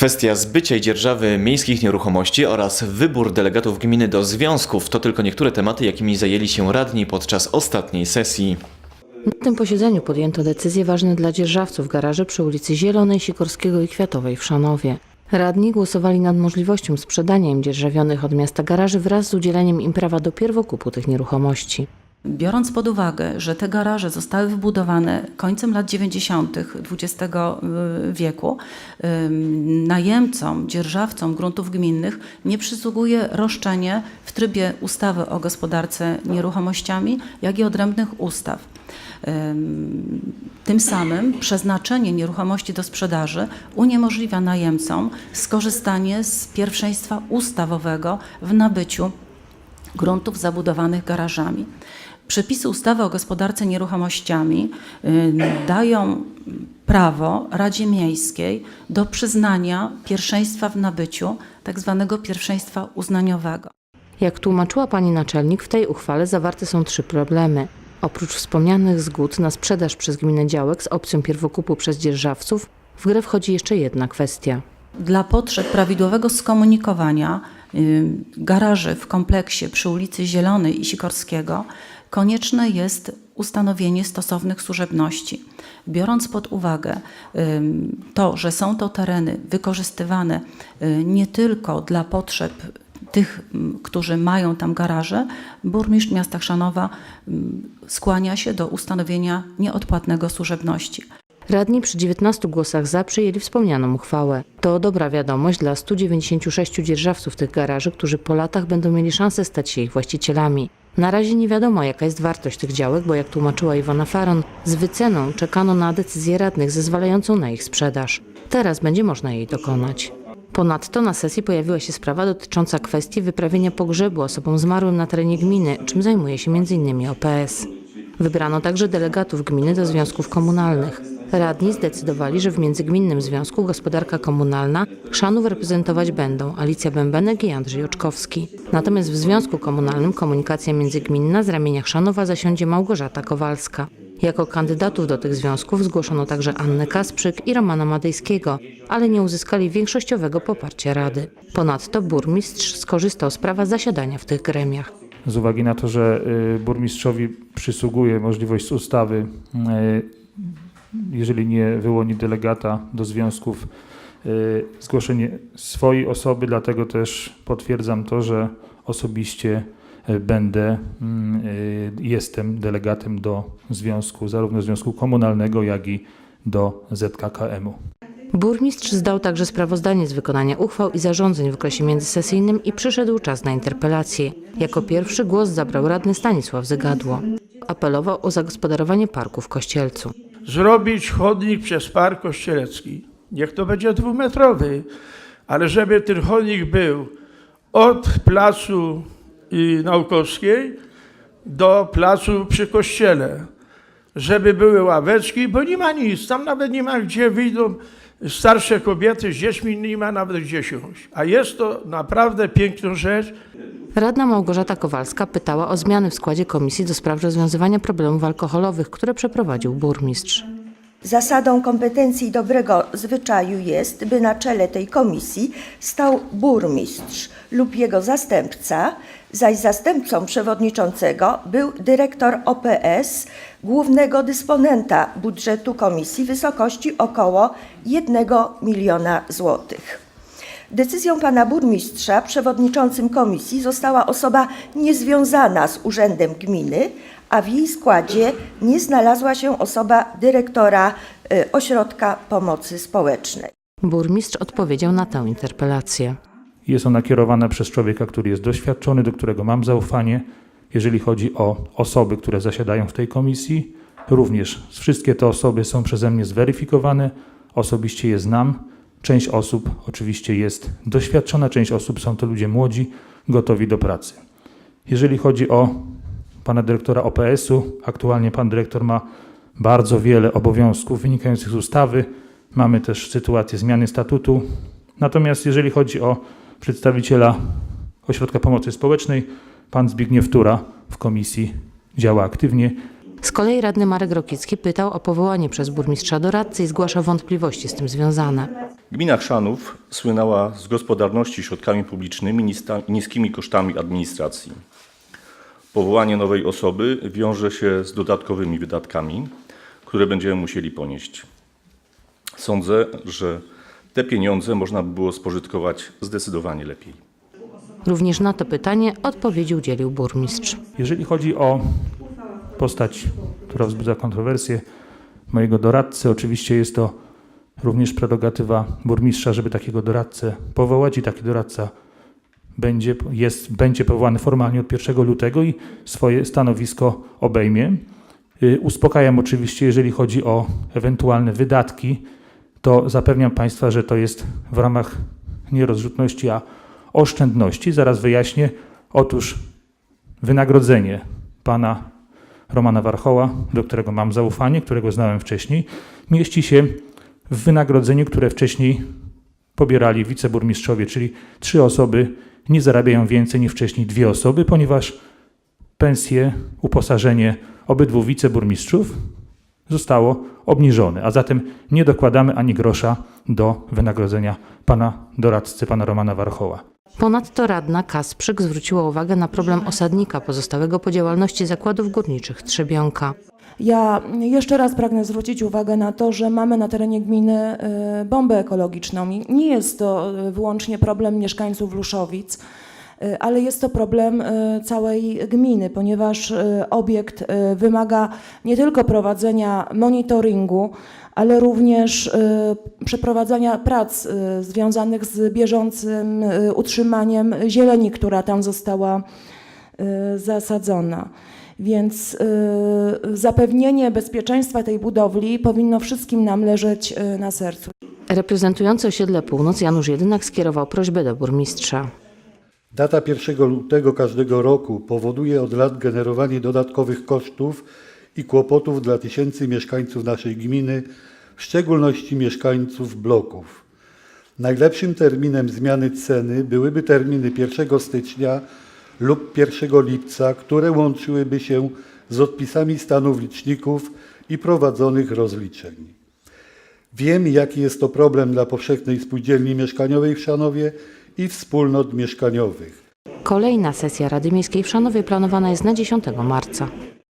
Kwestia zbycia i dzierżawy miejskich nieruchomości oraz wybór delegatów gminy do związków to tylko niektóre tematy, jakimi zajęli się radni podczas ostatniej sesji. Na tym posiedzeniu podjęto decyzje ważne dla dzierżawców garaży przy ulicy Zielonej, Sikorskiego i Kwiatowej w Szanowie. Radni głosowali nad możliwością sprzedania im dzierżawionych od miasta garaży wraz z udzieleniem im prawa do pierwokupu tych nieruchomości. Biorąc pod uwagę, że te garaże zostały wybudowane końcem lat 90. XX wieku, ym, najemcom, dzierżawcom gruntów gminnych nie przysługuje roszczenie w trybie ustawy o gospodarce nieruchomościami, jak i odrębnych ustaw. Ym, Tym samym przeznaczenie nieruchomości do sprzedaży uniemożliwia najemcom skorzystanie z pierwszeństwa ustawowego w nabyciu gruntów zabudowanych garażami. Przepisy ustawy o gospodarce nieruchomościami y, dają prawo Radzie Miejskiej do przyznania pierwszeństwa w nabyciu, tak zwanego pierwszeństwa uznaniowego. Jak tłumaczyła pani naczelnik, w tej uchwale zawarte są trzy problemy. Oprócz wspomnianych zgód na sprzedaż przez gminę działek z opcją pierwokupu przez dzierżawców, w grę wchodzi jeszcze jedna kwestia. Dla potrzeb prawidłowego skomunikowania y, garaży w kompleksie przy ulicy Zielonej i Sikorskiego konieczne jest ustanowienie stosownych służebności. Biorąc pod uwagę to, że są to tereny wykorzystywane y, nie tylko dla potrzeb tych, którzy mają tam garaże, burmistrz miasta Chrzanowa skłania się do ustanowienia nieodpłatnego służebności. Radni przy 19 głosach za przyjęli wspomnianą uchwałę. To dobra wiadomość dla 196 dzierżawców tych garaży, którzy po latach będą mieli szansę stać się ich właścicielami. Na razie nie wiadomo, jaka jest wartość tych działek, bo jak tłumaczyła Iwona Faron, z wyceną czekano na decyzję radnych zezwalającą na ich sprzedaż. Teraz będzie można jej dokonać. Ponadto na sesji pojawiła się sprawa dotycząca kwestii wyprawienia pogrzebu osobom zmarłym na terenie gminy, czym zajmuje się m.in. OPS. Wybrano także delegatów gminy do związków komunalnych. Radni zdecydowali, że w Międzygminnym Związku Gospodarka Komunalna Chrzanów reprezentować będą Alicja Bębenek i Andrzej Oczkowski. Natomiast w Związku Komunalnym Komunikacja Międzygminna z ramienia Chrzanowa zasiądzie Małgorzata Kowalska. Jako kandydatów do tych związków zgłoszono także Annę Kasprzyk i Romana Madejskiego, ale nie uzyskali większościowego poparcia Rady. Ponadto burmistrz skorzystał z prawa zasiadania w tych gremiach. z uwagi na to, że y, burmistrzowi przysługuje możliwość z ustawy, y, jeżeli nie wyłoni delegata do związków, y, zgłoszenie swojej osoby, dlatego też potwierdzam to, że osobiście y, będę, mm, y, jestem delegatem do związku, zarówno związku komunalnego, jak i do ZKKM-u. Burmistrz zdał także sprawozdanie z wykonania uchwał i zarządzeń w okresie międzysesyjnym i przyszedł czas na interpelację. Jako pierwszy głos zabrał radny Stanisław Zygadło. Apelował o zagospodarowanie parku w Kościelcu. Zrobić chodnik przez Park Kościelecki. Niech to będzie dwumetrowy, ale żeby ten chodnik był od placu Naukowskiej do placu przy kościele. Żeby były ławeczki, bo nie ma nic, tam nawet nie ma gdzie wyjdą starsze kobiety z dziećmi, nie ma nawet gdzie siąść. A jest to naprawdę piękna rzecz. Radna Małgorzata Kowalska pytała o zmiany w składzie Komisji do spraw rozwiązywania problemów alkoholowych, które przeprowadził burmistrz. Zasadą kompetencji dobrego zwyczaju jest, by na czele tej komisji stał burmistrz lub jego zastępca, zaś zastępcą przewodniczącego był dyrektor OPS, głównego dysponenta budżetu komisji w wysokości około 1 miliona złotych. Decyzją pana burmistrza przewodniczącym komisji została osoba niezwiązana z urzędem gminy, a w jej składzie nie znalazła się osoba dyrektora y, ośrodka pomocy społecznej. Burmistrz odpowiedział na tę interpelację. Jest ona kierowana przez człowieka, który jest doświadczony, do którego mam zaufanie, jeżeli chodzi o osoby, które zasiadają w tej komisji. Również wszystkie te osoby są przeze mnie zweryfikowane, osobiście je znam. Część osób oczywiście jest doświadczona, część osób są to ludzie młodzi, gotowi do pracy. Jeżeli chodzi o pana dyrektora OPS-u, aktualnie pan dyrektor ma bardzo wiele obowiązków wynikających z ustawy. Mamy też sytuację zmiany statutu. Natomiast jeżeli chodzi o przedstawiciela Ośrodka Pomocy Społecznej, pan Zbigniew Tura w komisji działa aktywnie. Z kolei radny Marek Rokicki pytał o powołanie przez burmistrza doradcy i zgłasza wątpliwości z tym związane. Gmina Chrzanów słynęła z gospodarności środkami publicznymi nista- i niskimi kosztami administracji. Powołanie nowej osoby wiąże się z dodatkowymi wydatkami, które będziemy musieli ponieść. Sądzę, że te pieniądze można by było spożytkować zdecydowanie lepiej. Również na to pytanie odpowiedzi udzielił burmistrz. Jeżeli chodzi o postać, która wzbudza kontrowersje, mojego doradcy, oczywiście jest to również prerogatywa burmistrza, żeby takiego doradcę powołać i taki doradca będzie, jest, będzie powołany formalnie od 1 lutego i swoje stanowisko obejmie. Y, Uspokajam oczywiście, jeżeli chodzi o ewentualne wydatki, to zapewniam Państwa, że to jest w ramach nie rozrzutności, a oszczędności. Zaraz wyjaśnię. Otóż wynagrodzenie pana Romana Warchoła, do którego mam zaufanie, którego znałem wcześniej, mieści się w wynagrodzeniu, które wcześniej pobierali wiceburmistrzowie, czyli trzy osoby nie zarabiają więcej niż wcześniej dwie osoby, ponieważ pensje, uposażenie obydwu wiceburmistrzów zostało obniżone, a zatem nie dokładamy ani grosza do wynagrodzenia pana doradcy, pana Romana Warchoła. Ponadto radna Kasprzyk zwróciła uwagę na problem osadnika pozostałego po działalności zakładów górniczych Trzebionka. Ja jeszcze raz pragnę zwrócić uwagę na to, że mamy na terenie gminy y, bombę ekologiczną. Nie jest to y, wyłącznie problem mieszkańców Luszowic, ale jest to problem y, całej gminy, ponieważ y, obiekt wymaga nie tylko prowadzenia monitoringu, ale również przeprowadzania prac związanych z bieżącym utrzymaniem zieleni, która tam została zasadzona. Więc zapewnienie bezpieczeństwa tej budowli powinno wszystkim nam leżeć na sercu. Reprezentujący osiedle Północ Janusz Jedynak skierował prośbę do burmistrza. Data 1 lutego każdego roku powoduje od lat generowanie dodatkowych kosztów i kłopotów dla tysięcy mieszkańców naszej gminy, w szczególności mieszkańców bloków. Najlepszym terminem zmiany ceny byłyby terminy 1 stycznia lub 1 lipca, które łączyłyby się z odpisami stanów liczników i prowadzonych rozliczeń. Wiem, jaki jest to problem dla powszechnej spółdzielni mieszkaniowej w Szanowie i wspólnot mieszkaniowych. Kolejna sesja Rady Miejskiej w Szanowie planowana jest na 10 marca.